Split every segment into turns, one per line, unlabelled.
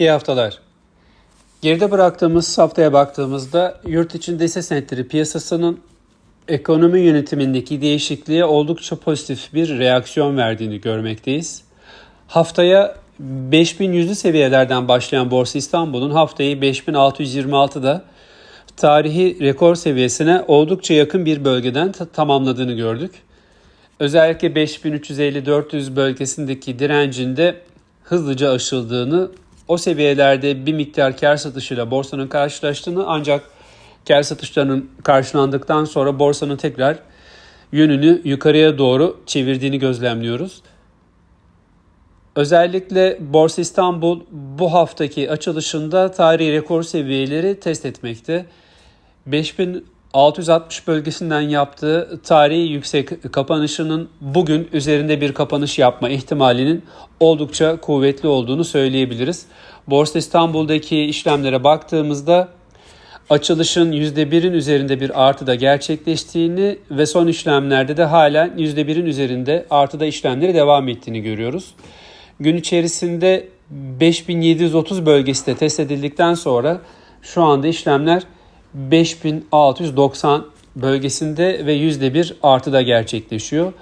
İyi haftalar. Geride bıraktığımız haftaya baktığımızda yurt içinde hisse senetleri piyasasının ekonomi yönetimindeki değişikliğe oldukça pozitif bir reaksiyon verdiğini görmekteyiz. Haftaya 5100'lü seviyelerden başlayan Borsa İstanbul'un haftayı 5626'da tarihi rekor seviyesine oldukça yakın bir bölgeden ta- tamamladığını gördük. Özellikle 5350-400 bölgesindeki direncinde hızlıca aşıldığını, o seviyelerde bir miktar kar satışıyla borsanın karşılaştığını ancak kar satışlarının karşılandıktan sonra borsanın tekrar yönünü yukarıya doğru çevirdiğini gözlemliyoruz. Özellikle Borsa İstanbul bu haftaki açılışında tarihi rekor seviyeleri test etmekte. 5660 bölgesinden yaptığı tarihi yüksek kapanışının bugün üzerinde bir kapanış yapma ihtimalinin oldukça kuvvetli olduğunu söyleyebiliriz. Borsa İstanbul'daki işlemlere baktığımızda açılışın %1'in üzerinde bir artıda gerçekleştiğini ve son işlemlerde de halen %1'in üzerinde artıda işlemleri devam ettiğini görüyoruz. Gün içerisinde 5730 bölgesi de test edildikten sonra şu anda işlemler 5690 bölgesinde ve %1 artıda gerçekleşiyor.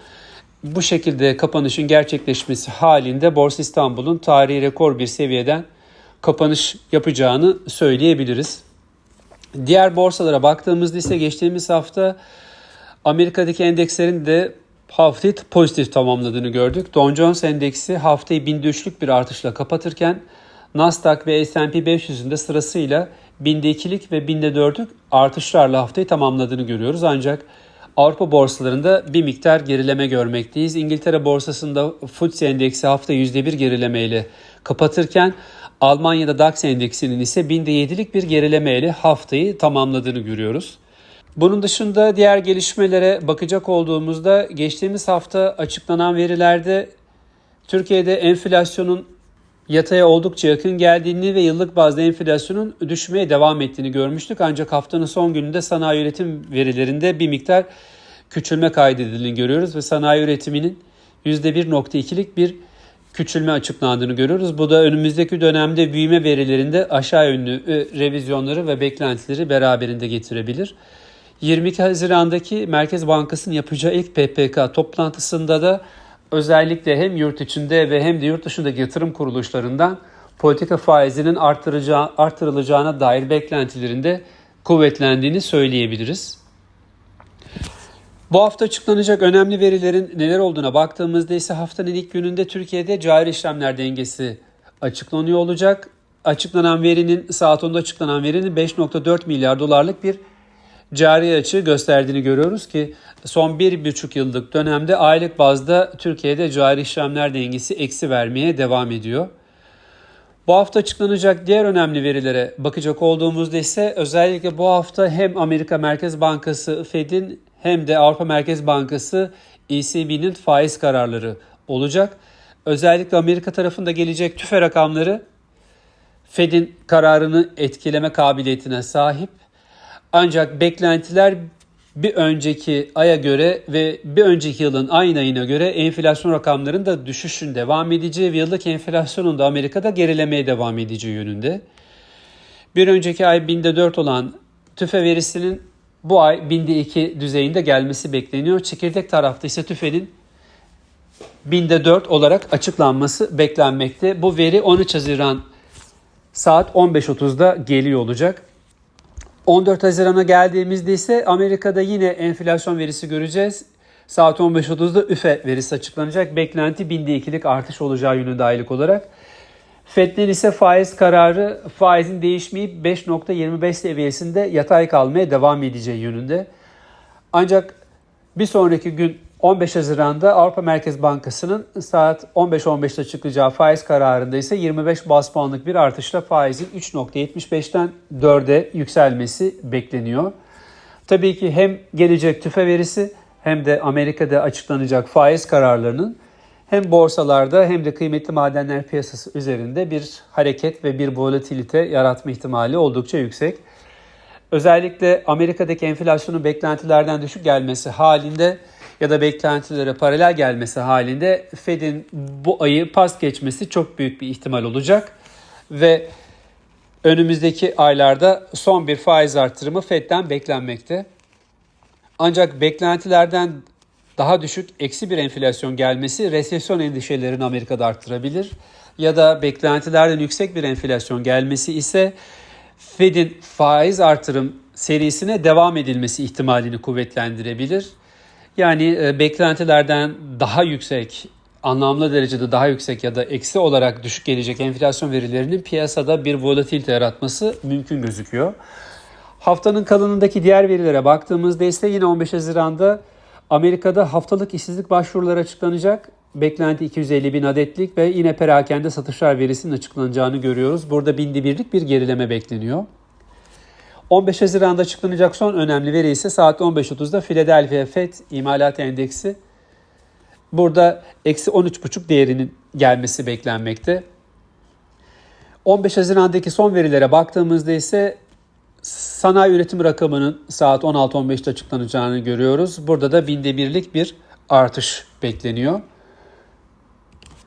Bu şekilde kapanışın gerçekleşmesi halinde Borsa İstanbul'un tarihi rekor bir seviyeden kapanış yapacağını söyleyebiliriz. Diğer borsalara baktığımızda ise geçtiğimiz hafta Amerika'daki endekslerin de haftayı pozitif tamamladığını gördük. Dow Jones endeksi haftayı binde üçlük bir artışla kapatırken Nasdaq ve S&P 500'ün de sırasıyla binde ikilik ve binde dörtlük artışlarla haftayı tamamladığını görüyoruz. Ancak Avrupa borsalarında bir miktar gerileme görmekteyiz. İngiltere borsasında FTSE endeksi hafta %1 gerilemeyle kapatırken Almanya'da DAX endeksinin ise binde yedilik bir gerilemeyle haftayı tamamladığını görüyoruz. Bunun dışında diğer gelişmelere bakacak olduğumuzda geçtiğimiz hafta açıklanan verilerde Türkiye'de enflasyonun yataya oldukça yakın geldiğini ve yıllık bazda enflasyonun düşmeye devam ettiğini görmüştük. Ancak haftanın son gününde sanayi üretim verilerinde bir miktar küçülme kaydedildiğini görüyoruz ve sanayi üretiminin %1.2'lik bir küçülme açıklandığını görüyoruz. Bu da önümüzdeki dönemde büyüme verilerinde aşağı yönlü e, revizyonları ve beklentileri beraberinde getirebilir. 22 Haziran'daki Merkez Bankası'nın yapacağı ilk PPK toplantısında da özellikle hem yurt içinde ve hem de yurt dışındaki yatırım kuruluşlarından politika faizinin artırılacağına dair beklentilerinde kuvvetlendiğini söyleyebiliriz. Bu hafta açıklanacak önemli verilerin neler olduğuna baktığımızda ise haftanın ilk gününde Türkiye'de cari işlemler dengesi açıklanıyor olacak. Açıklanan verinin saat 10'da açıklanan verinin 5.4 milyar dolarlık bir cari açı gösterdiğini görüyoruz ki son 1,5 yıllık dönemde aylık bazda Türkiye'de cari işlemler dengesi eksi vermeye devam ediyor. Bu hafta açıklanacak diğer önemli verilere bakacak olduğumuzda ise özellikle bu hafta hem Amerika Merkez Bankası Fed'in hem de Avrupa Merkez Bankası ECB'nin faiz kararları olacak. Özellikle Amerika tarafında gelecek tüfe rakamları Fed'in kararını etkileme kabiliyetine sahip. Ancak beklentiler bir önceki aya göre ve bir önceki yılın aynı ayına göre enflasyon rakamlarının da düşüşün devam edeceği ve yıllık enflasyonun da Amerika'da gerilemeye devam edeceği yönünde. Bir önceki ay binde 4 olan tüfe verisinin bu ay binde 2 düzeyinde gelmesi bekleniyor. Çekirdek tarafta ise tüfenin binde 4 olarak açıklanması beklenmekte. Bu veri 13 Haziran saat 15.30'da geliyor olacak. 14 Haziran'a geldiğimizde ise Amerika'da yine enflasyon verisi göreceğiz. Saat 15.30'da üfe verisi açıklanacak. Beklenti binde ikilik artış olacağı yönünde aylık olarak. Fed'in ise faiz kararı faizin değişmeyip 5.25 seviyesinde yatay kalmaya devam edeceği yönünde. Ancak bir sonraki gün 15 Haziran'da Avrupa Merkez Bankası'nın saat 15.15'te çıkacağı faiz kararında ise 25 bas puanlık bir artışla faizin 3.75'ten 4'e yükselmesi bekleniyor. Tabii ki hem gelecek tüfe verisi hem de Amerika'da açıklanacak faiz kararlarının hem borsalarda hem de kıymetli madenler piyasası üzerinde bir hareket ve bir volatilite yaratma ihtimali oldukça yüksek. Özellikle Amerika'daki enflasyonun beklentilerden düşük gelmesi halinde ya da beklentilere paralel gelmesi halinde Fed'in bu ayı pas geçmesi çok büyük bir ihtimal olacak. ve önümüzdeki aylarda son bir faiz artırımı FED'den beklenmekte. Ancak beklentilerden daha düşük eksi bir enflasyon gelmesi resesyon endişelerini Amerika'da arttırabilir. Ya da beklentilerden yüksek bir enflasyon gelmesi ise Fed'in faiz artırım serisine devam edilmesi ihtimalini kuvvetlendirebilir. Yani e, beklentilerden daha yüksek, anlamlı derecede daha yüksek ya da eksi olarak düşük gelecek enflasyon verilerinin piyasada bir volatilite yaratması mümkün gözüküyor. Haftanın kalanındaki diğer verilere baktığımızda ise yine 15 Haziran'da Amerika'da haftalık işsizlik başvuruları açıklanacak. Beklenti 250 bin adetlik ve yine perakende satışlar verisinin açıklanacağını görüyoruz. Burada binde birlik bir gerileme bekleniyor. 15 Haziran'da açıklanacak son önemli veri ise saat 15.30'da Philadelphia Fed imalat endeksi. Burada eksi 13,5 değerinin gelmesi beklenmekte. 15 Haziran'daki son verilere baktığımızda ise sanayi üretim rakamının saat 16.15'te açıklanacağını görüyoruz. Burada da binde birlik bir artış bekleniyor.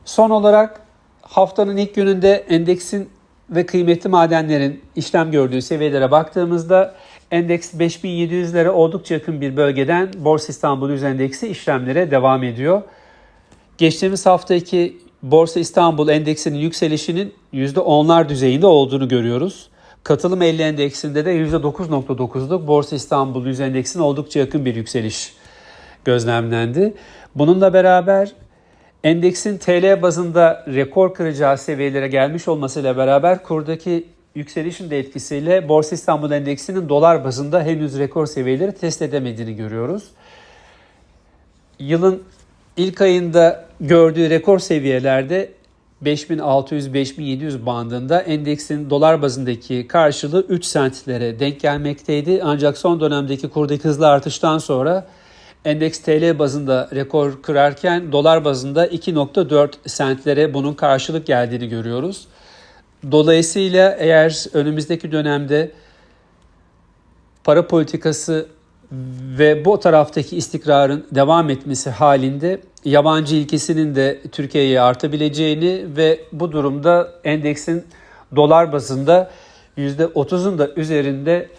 Son olarak haftanın ilk gününde endeksin ve kıymetli madenlerin işlem gördüğü seviyelere baktığımızda endeks 5700'lere oldukça yakın bir bölgeden Borsa İstanbul Yüz Endeksi işlemlere devam ediyor. Geçtiğimiz haftaki Borsa İstanbul endeksinin yükselişinin %10'lar düzeyinde olduğunu görüyoruz. Katılım 50 endeksinde de %9.9'luk Borsa İstanbul Yüz Endeksinin oldukça yakın bir yükseliş gözlemlendi. Bununla beraber endeksin TL bazında rekor kıracağı seviyelere gelmiş olmasıyla beraber kurdaki yükselişin de etkisiyle Borsa İstanbul Endeksinin dolar bazında henüz rekor seviyeleri test edemediğini görüyoruz. Yılın ilk ayında gördüğü rekor seviyelerde 5600-5700 bandında endeksin dolar bazındaki karşılığı 3 sentlere denk gelmekteydi. Ancak son dönemdeki kurdaki hızlı artıştan sonra endeks TL bazında rekor kırarken dolar bazında 2.4 sentlere bunun karşılık geldiğini görüyoruz. Dolayısıyla eğer önümüzdeki dönemde para politikası ve bu taraftaki istikrarın devam etmesi halinde yabancı ilkesinin de Türkiye'ye artabileceğini ve bu durumda endeksin dolar bazında %30'un da üzerinde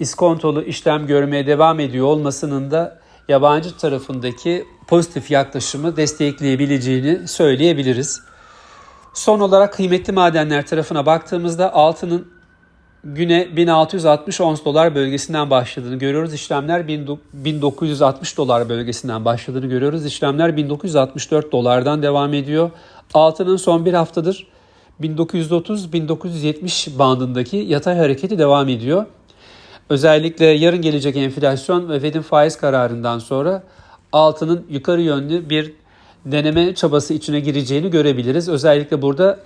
iskontolu işlem görmeye devam ediyor olmasının da yabancı tarafındaki pozitif yaklaşımı destekleyebileceğini söyleyebiliriz. Son olarak kıymetli madenler tarafına baktığımızda altının güne 1660 ons dolar bölgesinden başladığını görüyoruz. İşlemler 1960 dolar bölgesinden başladığını görüyoruz. İşlemler 1964 dolardan devam ediyor. Altının son bir haftadır 1930-1970 bandındaki yatay hareketi devam ediyor. Özellikle yarın gelecek enflasyon ve Fed'in faiz kararından sonra altının yukarı yönlü bir deneme çabası içine gireceğini görebiliriz. Özellikle burada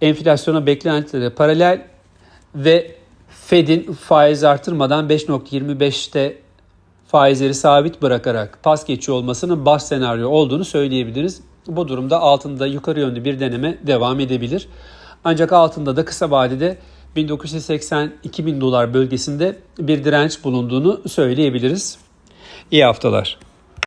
enflasyona beklentileri paralel ve Fed'in faiz artırmadan 5.25'te faizleri sabit bırakarak pas geçiyor olmasının baş senaryo olduğunu söyleyebiliriz. Bu durumda altında yukarı yönlü bir deneme devam edebilir. Ancak altında da kısa vadede 1980-2000 dolar bölgesinde bir direnç bulunduğunu söyleyebiliriz. İyi haftalar.